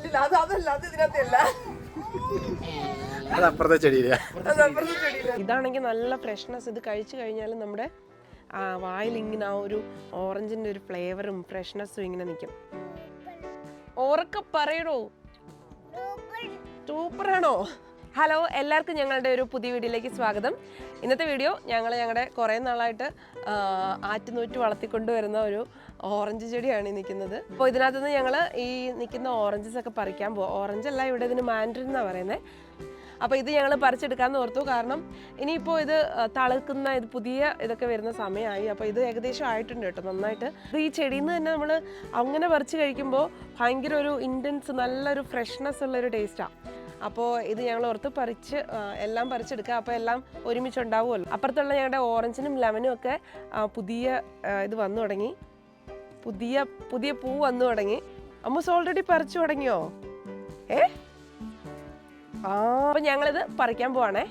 ഇല്ലില്ല അത് അതല്ല അത് ഇതിനകത്തല്ല അത് അപ്പുറത്തെ ചെടിയിലാ. അത് അപ്പുറത്തെ ചെടിയില. ഇതാണെങ്കിൽ നല്ല ഫ്രഷ്നെസ് ഇത് കഴിച്ചു കഴിഞ്ഞാൽ നമ്മുടെ ആ, വായിൽ ഇങ്ങനെ ആ ഒരു ഓറഞ്ചിന്റെ ഒരു ഫ്ലേവറും ഫ്രഷ്നെസ്സും ഇങ്ങനെ നിൽക്കും ഓറക്ക പറയണോ സൂപ്പറാണോ ഹലോ എല്ലാവർക്കും ഞങ്ങളുടെ ഒരു പുതിയ വീഡിയോയിലേക്ക് സ്വാഗതം. ഇന്നത്തെ വീഡിയോ ഞങ്ങൾ ഞങ്ങളുടെ കുറേ നാളായിട്ട് ആറ്റുനൂറ്റി വളർത്തിക്കൊണ്ടുവരുന്ന ഒരു ഓറഞ്ച് ചെടിയാണ് ഈ നിൽക്കുന്നത് അപ്പോൾ ഇതിനകത്ത് നിന്ന് ഞങ്ങൾ ഈ നിൽക്കുന്ന ഓറഞ്ചസ് ഒക്കെ പറിക്കാൻ പോകും അല്ല ഇവിടെ ഇതിന് മാൻഡ്രിൻ എന്നാണ് പറയുന്നത് അപ്പോൾ ഇത് ഞങ്ങൾ പറിച്ചെടുക്കാമെന്ന് ഓർത്തു. കാരണം ഇനിയിപ്പോൾ ഇത് തളക്കുന്ന ഇത് പുതിയ ഇതൊക്കെ വരുന്ന സമയമായി അപ്പോൾ ഇത് ഏകദേശം ആയിട്ടുണ്ട് കേട്ടോ നന്നായിട്ട്. ഈ ചെടിയിൽ നിന്ന് തന്നെ നമ്മൾ അങ്ങനെ പറിച്ച് കഴിക്കുമ്പോൾ ഭയങ്കര ഒരു ഇന്റൻസ് നല്ലൊരു ഫ്രഷ്നെസ് ഉള്ളൊരു ടേസ്റ്റാണ് അപ്പോൾ ഇത് ഞങ്ങൾ ഓർത്ത് പറിച്ച് എല്ലാം പറിച്ചെടുക്കുക. അപ്പോൾ എല്ലാം ഒരുമിച്ച് ഉണ്ടാവുമല്ലോ അപ്പുറത്തുള്ള ഞങ്ങളുടെ ഓറഞ്ചിനും ലെമനും ഒക്കെ പുതിയ ഇത് വന്നു തുടങ്ങി. പുതിയ പുതിയ പൂ വന്നു തുടങ്ങി. അമ്മസ് ഓൾറെഡി പറിച്ചു തുടങ്ങിയോ? ഏ? ആ അപ്പം ഞങ്ങളിത് പറിക്കാൻ പോവാണേ.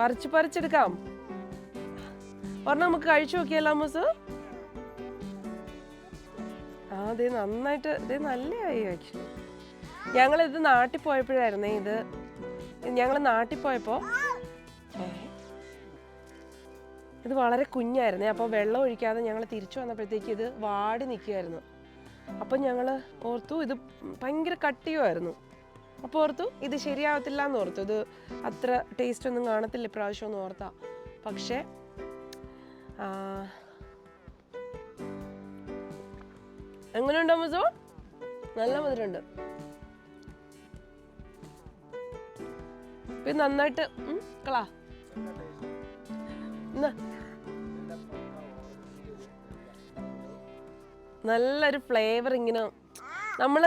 പറിച്ച് പറിച്ചെടുക്കാം. ഒരെണ്ണം നമുക്ക് കഴിച്ചു നോക്കിയല്ലോ അമ്മസ്. ആ അതെ നന്നായിട്ട് ഇത് നല്ലതായി ആക്ച്വലി ഞങ്ങളിത് നാട്ടിൽ പോയപ്പോഴായിരുന്നു ഇത്. ഞങ്ങൾ നാട്ടിൽ പോയപ്പോൾ ഇത് വളരെ കുഞ്ഞായിരുന്നേ. അപ്പോൾ വെള്ളം ഒഴിക്കാതെ ഞങ്ങൾ തിരിച്ചു വന്നപ്പോഴത്തേക്ക് ഇത് വാടി നിൽക്കുമായിരുന്നു അപ്പോൾ ഞങ്ങൾ ഓർത്തു ഇത് ഭയങ്കര കട്ടിയുമായിരുന്നു. അപ്പോൾ ഓർത്തു ഇത് ശരിയാവത്തില്ല എന്ന് ഓർത്തു. ഇത് അത്ര ടേസ്റ്റ് ഒന്നും കാണത്തില്ല ഇപ്രാവശ്യം ഒന്ന് ഓർത്താ. പക്ഷേ എങ്ങനെയുണ്ടോ മുസോ നല്ല മധുരമുണ്ട്. ഇത് നന്നായിട്ട് കളാ. നല്ലൊരു ഫ്ലേവർ ഇങ്ങനെ നമ്മൾ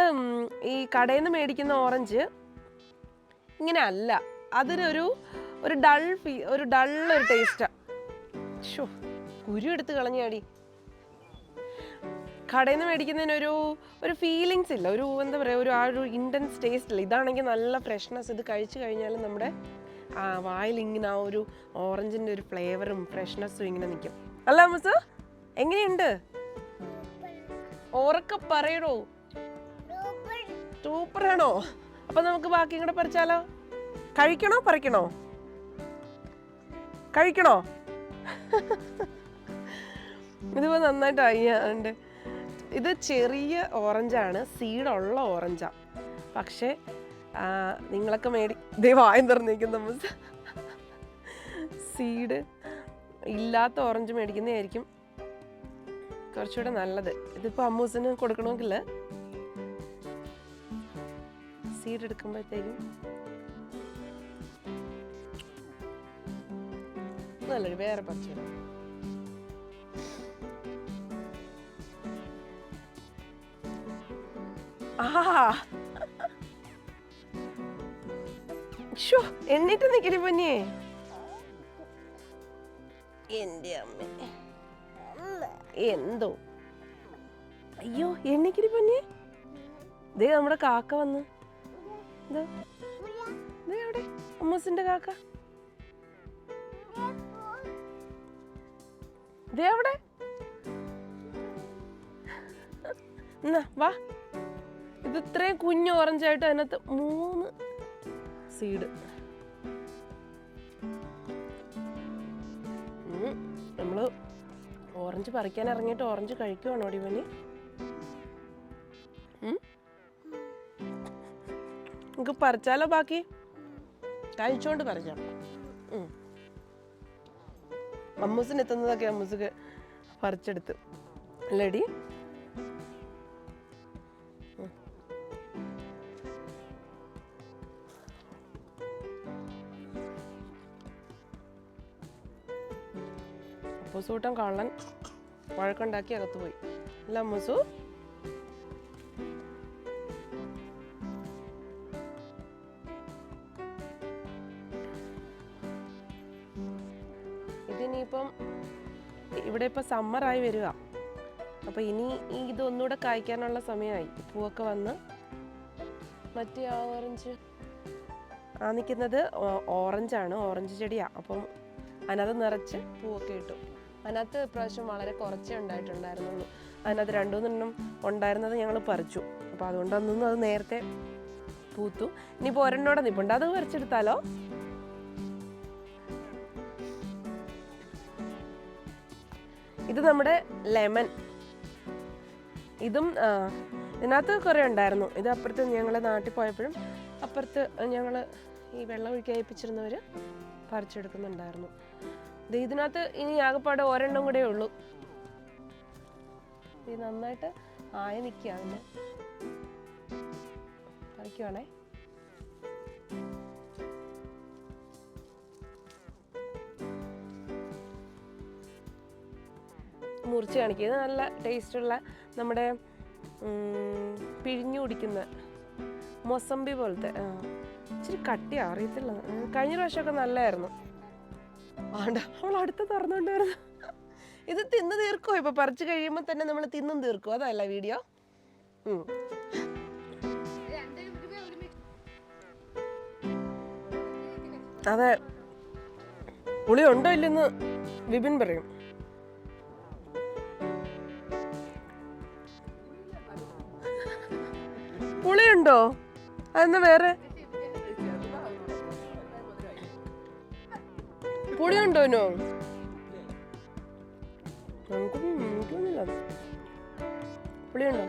ഈ കടയിൽ നിന്ന് മേടിക്കുന്ന ഓറഞ്ച് ഇങ്ങനെ അല്ല. അതിനൊരു ഒരു ഡൾ ഒരു ഡൾ ഒരു ടേസ്റ്റാ ഷോ കുരു എടുത്ത് കളഞ്ഞാടി. കടയിൽ നിന്ന് മേടിക്കുന്നതിനൊരു ഒരു ഫീലിങ്സ് ഇല്ല. ഒരു എന്താ പറയുക ഒരു ആ ഒരു ഇന്റൻസ് ടേസ്റ്റ് ഇല്ല. ഇതാണെങ്കിൽ നല്ല ഫ്രഷ്നെസ് ഇത് കഴിച്ചു കഴിഞ്ഞാൽ നമ്മുടെ വായിൽ ഇങ്ങനെ ആ ഒരു ഓറഞ്ചിന്റെ ഒരു ഫ്ലേവറും ഫ്രഷ്നെസ്സും ഇങ്ങനെ നിൽക്കും അല്ല മിസ് എങ്ങനെയുണ്ട്? ഓറൊക്കെ പറയണോ സൂപ്പറാണോ അപ്പൊ നമുക്ക് ബാക്കി കൂടെ പറിച്ചാലോ? കഴിക്കണോ? പറിക്കണോ? കഴിക്കണോ? ഇതിപ്പോ നന്നായിട്ടായി ഉണ്ട് ഇത് ചെറിയ ഓറഞ്ചാണ് സീഡുള്ള ഓറഞ്ചാ. പക്ഷേ നിങ്ങളൊക്കെ മേടി ദേ വായം തുറന്നിരിക്കുന്ന മിസ്. സീഡ് ഇല്ലാത്ത ഓറഞ്ച് മേടിക്കുന്നതായിരിക്കും കുറച്ചുകൂടെ നല്ലത്. ഇതിപ്പോൾ അമ്മൂസിന് കൊടുക്കണമെങ്കിൽ സീഡ് എടുക്കുമ്പോഴത്തേക്കും നല്ലൊരു വേറെ പറിച്ചു ആ ഷോ എണ്ണീട്ട് നിക്കടി പൊന്നിയേ എന്റെ അമ്മ എന്തോ? അയ്യോ എണ്ണിക്കിരി പൊന്നിയെ ദേ നമ്മുടെ കാക്ക വന്ന്. അവിടെ അമ്മൂസിന്റെ കാക്ക. ദേ അവിടെ. എന്നാ വാ. ഇത് ഇത്രയും കുഞ്ഞു ഓറഞ്ചായിട്ട് അതിനകത്ത് മൂന്ന് സീഡ് നമ്മൾ ഓറഞ്ച് പറിക്കാൻ ഇറങ്ങിയിട്ട് ഓറഞ്ച് കഴിക്കുവാണോ ഇവന് നമുക്ക് പറിച്ചാലോ ബാക്കി? കഴിച്ചോണ്ട് പറിച്ചാ. അമ്മൂസിന് എത്തുന്നതൊക്കെ അമ്മൂസിക്ക് പറിച്ചെടുത്ത്. അല്ലേടി അപ്പൂസൂട്ടൻ കള്ളൻ വഴക്കുണ്ടാക്കി അകത്ത് പോയി അല്ല മുസു. ഇതിനിയിപ്പം ഇവിടെ ഇപ്പം സമ്മറായി വരിക. അപ്പോൾ ഇനി ഇതൊന്നുകൂടെ കായ്ക്കാനുള്ള സമയമായി. പൂവൊക്കെ വന്ന് മറ്റേ ഓറഞ്ച്. ആ നിൽക്കുന്നത് ഓറഞ്ചാണ്. ഓറഞ്ച് ചെടിയാണ് അപ്പം അതിനകത്ത് നിറച്ച് പൂവൊക്കെ ഇട്ടു. അതിനകത്ത് ഇപ്രാവശ്യം വളരെ കുറച്ചേ ഉണ്ടായിട്ടുണ്ടായിരുന്നുള്ളൂ. അതിനകത്ത് രണ്ടു മൂന്നെണ്ണം ഉണ്ടായിരുന്നത് ഞങ്ങൾ പറിച്ചു. അപ്പോൾ അതുകൊണ്ട് അത് നേരത്തെ പൂത്തു. ഇനിയിപ്പോൾ ഒരെണ്ണോടെ നിൽപ്പുണ്ട് അത് പറിച്ചെടുത്താലോ? ഇത് നമ്മുടെ ലെമൺ. ഇതും ഇതിനകത്ത് കുറേ ഉണ്ടായിരുന്നു. ഇത് അപ്പുറത്ത് ഞങ്ങൾ നാട്ടിൽ പോയപ്പോഴും അപ്പുറത്ത് ഞങ്ങൾ ഈ വെള്ളം ഒഴുക്കി അയപ്പിച്ചിരുന്നവർ പറിച്ചെടുക്കുന്നുണ്ടായിരുന്നു. ഇതിനകത്ത് ഇനി ആകെപ്പാടെ ഒരെണ്ണം കൂടെ ഉള്ളൂ. ഇത് നന്നായിട്ട് ആയ നിൽക്കുക അതിന്. പറിക്കുവാണേ. മുറിച്ച് കാണിക്കുക ഇത് നല്ല ടേസ്റ്റുള്ള നമ്മുടെ പിഴിഞ്ഞു കുടിക്കുന്ന മൊസമ്പി പോലത്തെ ഇച്ചിരി കട്ടിയാ അറിയത്തില്ല. കഴിഞ്ഞ പ്രാവശ്യമൊക്കെ നല്ലതായിരുന്നു വേണ്ട അവൾ അടുത്ത് തുറന്നുകൊണ്ട് വരുന്നു ഇത് തിന്ന് തീർക്കുമോ ഇപ്പൊ പറിച്ചു കഴിയുമ്പോൾ തന്നെ നമ്മൾ തിന്നും തീർക്കും അതല്ല വീഡിയോ. അതെ. പുളി ഉണ്ടോ ഇല്ലെന്ന് വിപിൻ പറയും. പുളിയുണ്ടോ? അതെന്നാ വേറെ? പുളിയുണ്ടോ ഉണ്ടോനോ പുളിയുണ്ടോ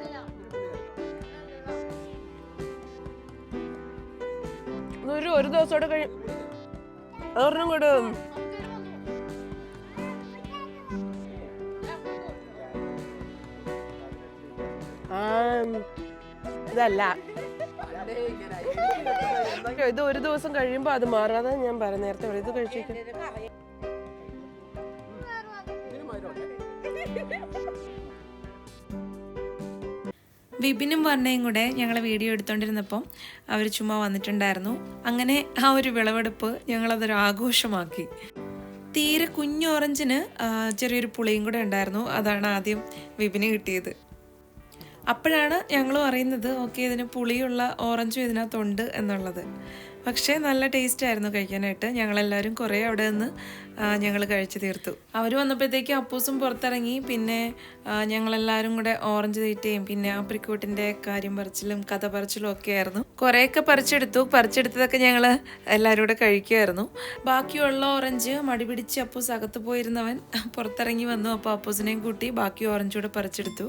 ഒരു ഒരു ദിവസത്തോടെ കഴിയും അതൊരെണ്ണം കൂടെ ഇതല്ല. ഇത് ഒരു ദിവസം കഴിയുമ്പോൾ അത് മാറാതെ ഞാൻ പറയാം നേരത്തെ പറയാം ഇത് കഴിച്ചേക്ക്. വിപിനും വർണയും കൂടെ ഞങ്ങൾ വീഡിയോ എടുത്തോണ്ടിരുന്നപ്പം അവർ ചുമ്മാ വന്നിട്ടുണ്ടായിരുന്നു. അങ്ങനെ ആ ഒരു വിളവെടുപ്പ് ഞങ്ങളതൊരു ആഘോഷമാക്കി. തീരെ കുഞ്ഞു ഓറഞ്ചിന് ചെറിയൊരു പുളിയും കൂടെ ഉണ്ടായിരുന്നു. അതാണ് ആദ്യം വിപിന് കിട്ടിയത്. അപ്പോഴാണ് ഞങ്ങളും അറിയുന്നത് ഓക്കെ ഇതിന് പുളിയുള്ള ഓറഞ്ചും ഇതിനകത്തുണ്ട് എന്നുള്ളത്. പക്ഷേ നല്ല ടേസ്റ്റ് ആയിരുന്നു കഴിക്കാനായിട്ട്. ഞങ്ങളെല്ലാവരും കുറേ അവിടെ നിന്ന് ഞങ്ങൾ കഴിച്ചു തീർത്തു. അവർ വന്നപ്പോഴത്തേക്കും അപ്പൂസും പുറത്തിറങ്ങി. പിന്നെ ഞങ്ങളെല്ലാവരും കൂടെ ഓറഞ്ച് തീറ്റയും പിന്നെ ആപ്രിക്കോട്ടിന്റെ കാര്യം പറിച്ചിലും കഥ പറിച്ചിലും ഒക്കെ ആയിരുന്നു. കുറേയൊക്കെ പറിച്ചെടുത്തു. പറിച്ചെടുത്തതൊക്കെ ഞങ്ങൾ എല്ലാവരും കൂടെ കഴിക്കുമായിരുന്നു ബാക്കിയുള്ള ഓറഞ്ച് മടി പിടിച്ച് അപ്പൂസ് അകത്ത് പോയിരുന്നവൻ പുറത്തിറങ്ങി വന്നു. അപ്പോൾ അപ്പൂസിനെയും കൂട്ടി ബാക്കി ഓറഞ്ച് കൂടെ പറിച്ചെടുത്തു.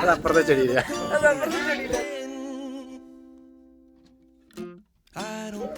അത് അപ്പുറത്തെ ചെടിയില്ല അത് അപ്പുറത്തെ ചെടിയില. I don't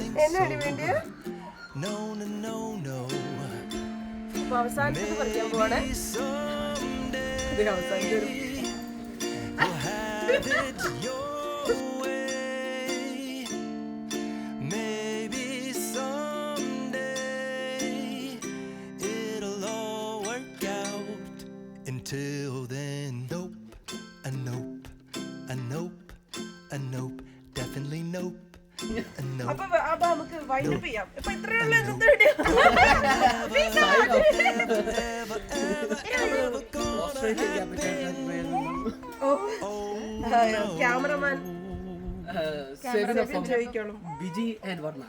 വൈൻഡപ്പ് ചെയ്യാം. ഇപ്പൊ ഇത്രയുള്ള ഇന്നത്തെ വീഡിയോ ക്യാമറമാൻ. ചോദിക്കണം ബിജി ആൻഡ് വർണ.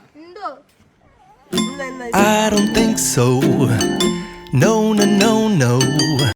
നന്നായി I don't think so. No, no, no, no.